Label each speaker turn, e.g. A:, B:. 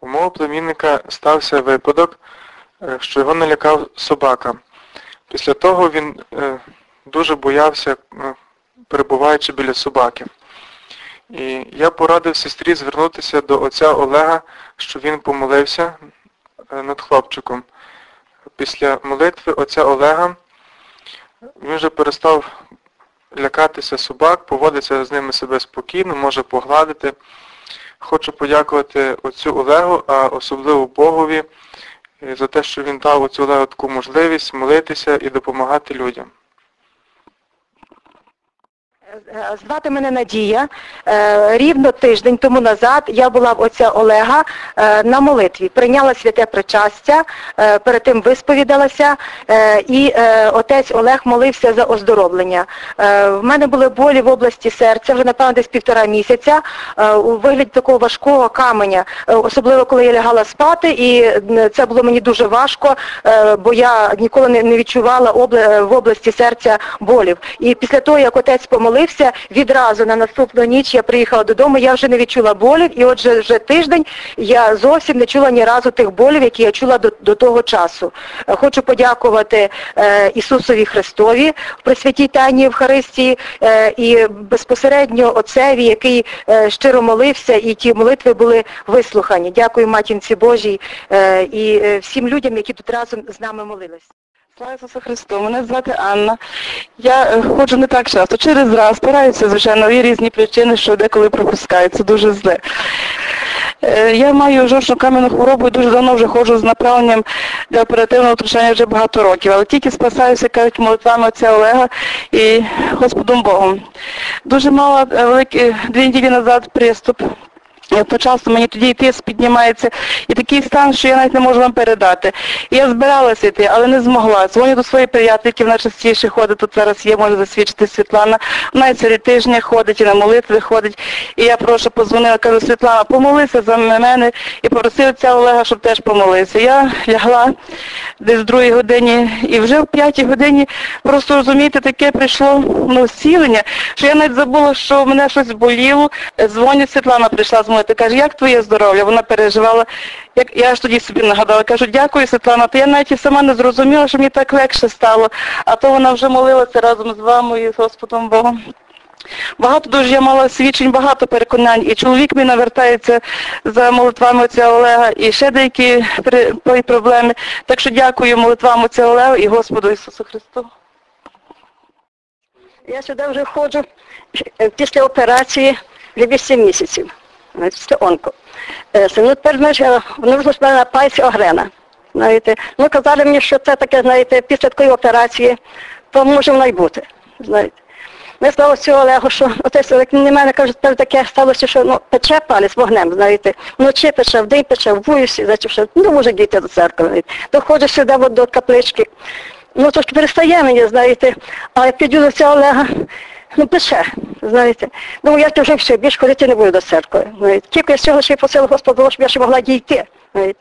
A: У мого племінника стався випадок, е, що його налякав собака. Після того він е, дуже боявся, е, перебуваючи біля собаки. І я порадив сестрі звернутися до отця Олега, що він помолився над хлопчиком. Після молитви отця Олега він вже перестав лякатися собак, поводиться з ними себе спокійно, може погладити. Хочу подякувати отцю Олегу, а особливо Богові е, за те, що він дав оцю Олегу таку можливість молитися і допомагати людям.
B: Е, Звати мене Надія. Е, Рівно тиждень тому назад я була в отця Олега е, на молитві. Прийняла святе причастя, е, перед тим висповідалася, е, і е, отець Олег молився за оздоровлення. Е, В мене були болі в області серця, вже напевно десь півтора місяця, е, у вигляді такого важкого каменя, Е, особливо коли я лягала спати, і це було мені дуже важко, е, бо я ніколи не відчувала е, в області серця болів. І після того, як отець помолився, відразу на наступну ніч я приїхала додому, я вже не відчула болів, і отже вже тиждень я зовсім не чула ні разу тих болів, які я чула до, до того часу. Е, Хочу подякувати е, Ісусові Христові в Пресвятій Тайні Євхаристії е, і безпосередньо отцеві, який е, щиро молився, і ті молитви були вислухані. Дякую Матінці Божій е, і е, всім людям, які тут разом з нами молились.
C: Слава Ісусу Христу, мене звати Анна. Я е, ходжу не так часто, через раз, стараюся, звичайно, є різні причини, що деколи пропускаю, дуже зле. Е, Я маю жовчну кам'яну хворобу і дуже давно вже ходжу з направленням для оперативного втручання вже багато років, але тільки спасаюся, кажуть, молитвами отця Олега і Господом Богом. Дуже мала е, великі, дві неділі назад приступ. І Одночасно мені тоді і тиск піднімається, і такий стан, що я навіть не можу вам передати. І я збиралася йти, але не змогла. Дзвоню до своєї приятельки, вона частіше ходить, тут зараз є, може засвідчити Світлана. Вона і серед тижня ходить, і на молитви ходить. І я прошу, позвонила, кажу, Світлана, помолися за мене і попросив ця Олега, щоб теж помолився. Я лягла десь в другій годині, і вже в п'ятій годині просто розумієте, таке прийшло ну, зцілення, що я навіть забула, що в мене щось боліло. Дзвонить Світлана, прийшла з молитви, каже, як твоє здоров'я? Вона переживала. Як я ж тоді собі нагадала, кажу, дякую, Світлана. То я навіть і сама не зрозуміла, що мені так легше стало. А то вона вже молилася разом з вами і з Господом Богом. Багато дуже я мала свідчень, багато переконань. І чоловік мій навертається за молитвами отця Олега, і ще деякі проблеми. Так що дякую молитвам отця Олега і Господу Ісусу Христу.
D: Я сюди вже ходжу після операції вже 8 місяців. Знаєте, Після онко. Е, Ну, тепер, знаєш, внутрішньо мене на пальці огрена. Знаєте. Ну, казали мені, що це таке, знаєте, після такої операції, то може воно й бути. Знаєте. Не стало цього Олегу, що отець Олег на мене каже, тепер таке сталося, що ну, пече палець вогнем, знаєте. Вночі пече, вдень пече, в вуюсі, значить, що ну, може дійти до церкви. Знаєте. Доходжу сюди от, до каплички. Ну, трошки перестає мені, знаєте, а як піду до цього Олега, ну пише, знаєте. Ну я вже все, більш ходити не буду до церкви. Знаєте. Тільки з цього ще й просила Господа, щоб я ще могла дійти. Знаєте.